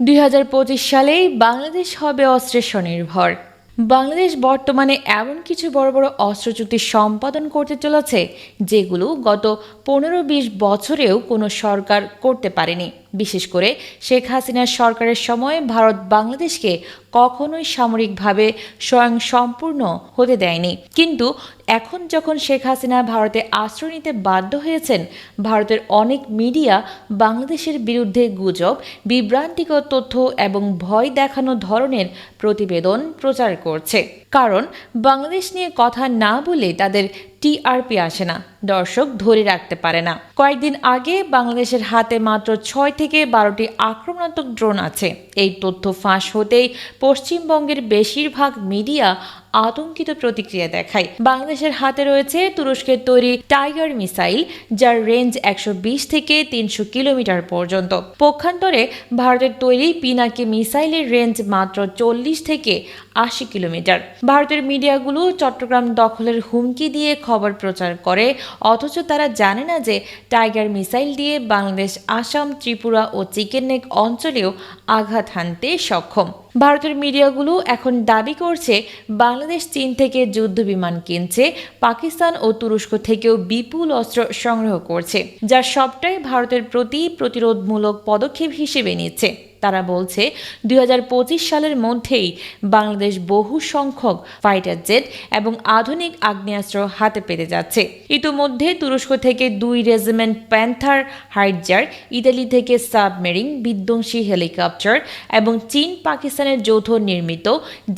দুই হাজার পঁচিশ সালেই বাংলাদেশ হবে অস্ত্রের স্বনির্ভর। বাংলাদেশ বর্তমানে এমন কিছু বড় বড় অস্ত্র চুক্তি সম্পাদন করতে চলেছে, যেগুলো গত পনেরো বিশ বছরেও কোনো সরকার করতে পারেনি। বিশেষ করে শেখ হাসিনার সরকারের সময় ভারত বাংলাদেশকে কখনোই সামরিকভাবে স্বয়ং সম্পূর্ণ হতে দেয়নি। কিন্তু এখন যখন শেখ হাসিনা ভারতে আশ্রয় নিতে বাধ্য হয়েছেন, ভারতের অনেক মিডিয়া বাংলাদেশের বিরুদ্ধে গুজব, বিভ্রান্তিকর তথ্য এবং ভয় দেখানো ধরনের প্রতিবেদন প্রচার করছে। কারণ বাংলাদেশ নিয়ে কথা না বলে তাদের টিআরপি আসে না, দর্শক ধরে রাখতে পারে না। কয়েকদিন আগে বাংলাদেশের হাতে মাত্র ছয় থেকে বারোটি আক্রমণাত্মক ড্রোন আছে। এই তথ্য ফাঁস হতেই পশ্চিমবঙ্গের বেশিরভাগ মিডিয়া আতঙ্কিত প্রতিক্রিয়া দেখায়। বাংলাদেশের হাতে রয়েছে তুরস্কের তৈরি টাইগার মিসাইল, যার রেঞ্জ একশো বিশ থেকে তিনশো কিলোমিটার পর্যন্ত। পক্ষান্তরে ভারতের তৈরি পিনাকি মিসাইলের রেঞ্জ মাত্র চল্লিশ থেকে আশি কিলোমিটার। ভারতের মিডিয়াগুলো চট্টগ্রাম দখলের হুমকি দিয়ে খবর প্রচার করে, অথচ তারা জানে না যে টাইগার মিসাইল দিয়ে বাংলাদেশ, আসাম, ত্রিপুরা ও চিকেন নেক অঞ্চলেও আঘাত হানতে সক্ষম। ভারতের মিডিয়াগুলো এখন দাবি করছে, বাংলাদেশ চীন থেকে যুদ্ধ বিমান কিনছে, পাকিস্তান ও তুরস্ক থেকেও বিপুল অস্ত্র সংগ্রহ করছে, যা সবটাই ভারতের প্রতি প্রতিরোধমূলক পদক্ষেপ হিসেবে নিচ্ছে। তারা বলছে, দুই সালের মধ্যেই বাংলাদেশ বহু সংখ্যক ফাইটার জেট এবং আধুনিক আগ্নেয়াস্ত্র হাতে পেতে যাচ্ছে। ইতোমধ্যে তুরস্ক থেকে দুই রেজিমেন্ট প্যান্থার হাইডজার ইতালি থেকে সাবমেরিন বিধ্বংসী হেলিকপ্টার এবং চীন পাকিস্তানের যৌথ নির্মিত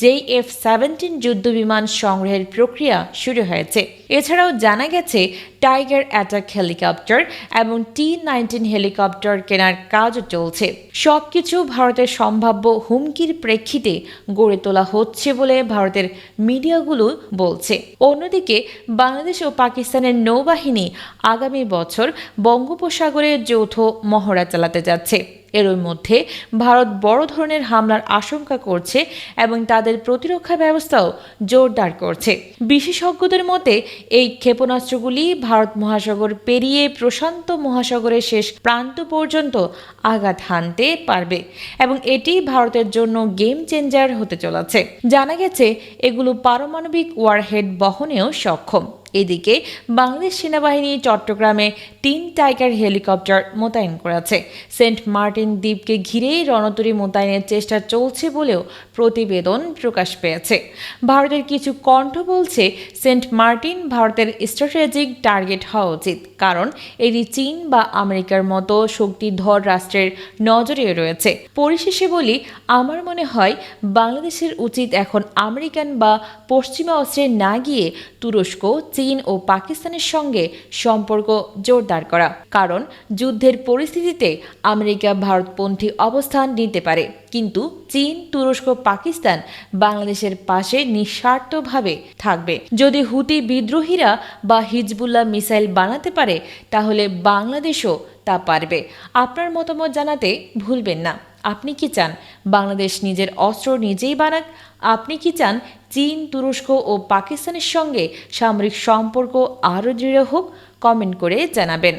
জেই এফ সেভেন্টিন যুদ্ধবিমান সংগ্রহের প্রক্রিয়া শুরু হয়েছে। এছাড়াও জানা গেছে টাইগার অ্যাটাক হেলিকপ্টার এবং টি নাইনটিন হেলিকপ্টার কেনার কাজও চলছে। সবকিছু ভারতের সম্ভাব্য হুমকির প্রেক্ষিতে গড়ে তোলা হচ্ছে বলে ভারতের মিডিয়াগুলো বলছে। অন্যদিকে, বাংলাদেশ ও পাকিস্তানের নৌবাহিনী আগামী বছর বঙ্গোপসাগরে যৌথ মহড়া চালাতে যাচ্ছে। এর মধ্যে ভারত বড় ধরনের হামলার আশঙ্কা করছে এবং তাদের প্রতিরক্ষা ব্যবস্থাও জোরদার করছে। বিশেষজ্ঞদের মতে, এই ক্ষেপণাস্ত্রগুলি ভারত মহাসাগর পেরিয়ে প্রশান্ত মহাসাগরের শেষ প্রান্ত পর্যন্ত আঘাত হানতে পারবে এবং এটি ভারতের জন্য গেম চেঞ্জার হতে চলেছে। জানা গেছে, এগুলো পারমাণবিক ওয়ারহেড বহনেও সক্ষম। এদিকে, বাংলাদেশ সেনাবাহিনী চট্টগ্রামে তিন টাইগার হেলিকপ্টার মোতায়েন করেছে। সেন্ট মার্টিন দ্বীপকে ঘিরেই রণতরী মোতায়েনের চেষ্টা চলছে বলেও প্রতিবেদন প্রকাশ পেয়েছে। ভারতের কিছু কণ্ঠ বলছে, সেন্ট মার্টিন ভারতের স্ট্র্যাটেজিক টার্গেট হওয়া উচিত, কারণ এটি চীন বা আমেরিকার মতো শক্তিধর রাষ্ট্রের নজরে রয়েছে। পরিশেষে বলি, আমার মনে হয় বাংলাদেশের উচিত এখন আমেরিকান বা পশ্চিমা অস্ত্রে না গিয়ে তুরস্ক, চীন ও পাকিস্তানের সঙ্গে সম্পর্ক জোরদার করা, কারণ যুদ্ধের পরিস্থিতিতে আমেরিকা ভারতপন্থী অবস্থান নিতে পারে। কিন্তু চীন, তুরস্ক, পাকিস্তান বাংলাদেশের পাশে নিঃস্বার্থভাবে থাকবে। যদি হুতি বিদ্রোহীরা বা হিজবুল্লাহ মিসাইল বানাতে পারে, তাহলে বাংলাদেশও তা পারবে। আপনার মতামত জানাতে ভুলবেন না। আপনি কি চান বাংলাদেশ নিজের অস্ত্র নিজেই বানাক? আপনি কি চান চীন, তুরস্ক ও পাকিস্তানের সঙ্গে সামরিক সম্পর্ক আরও দৃঢ় হোক? কমেন্ট করে জানাবেন।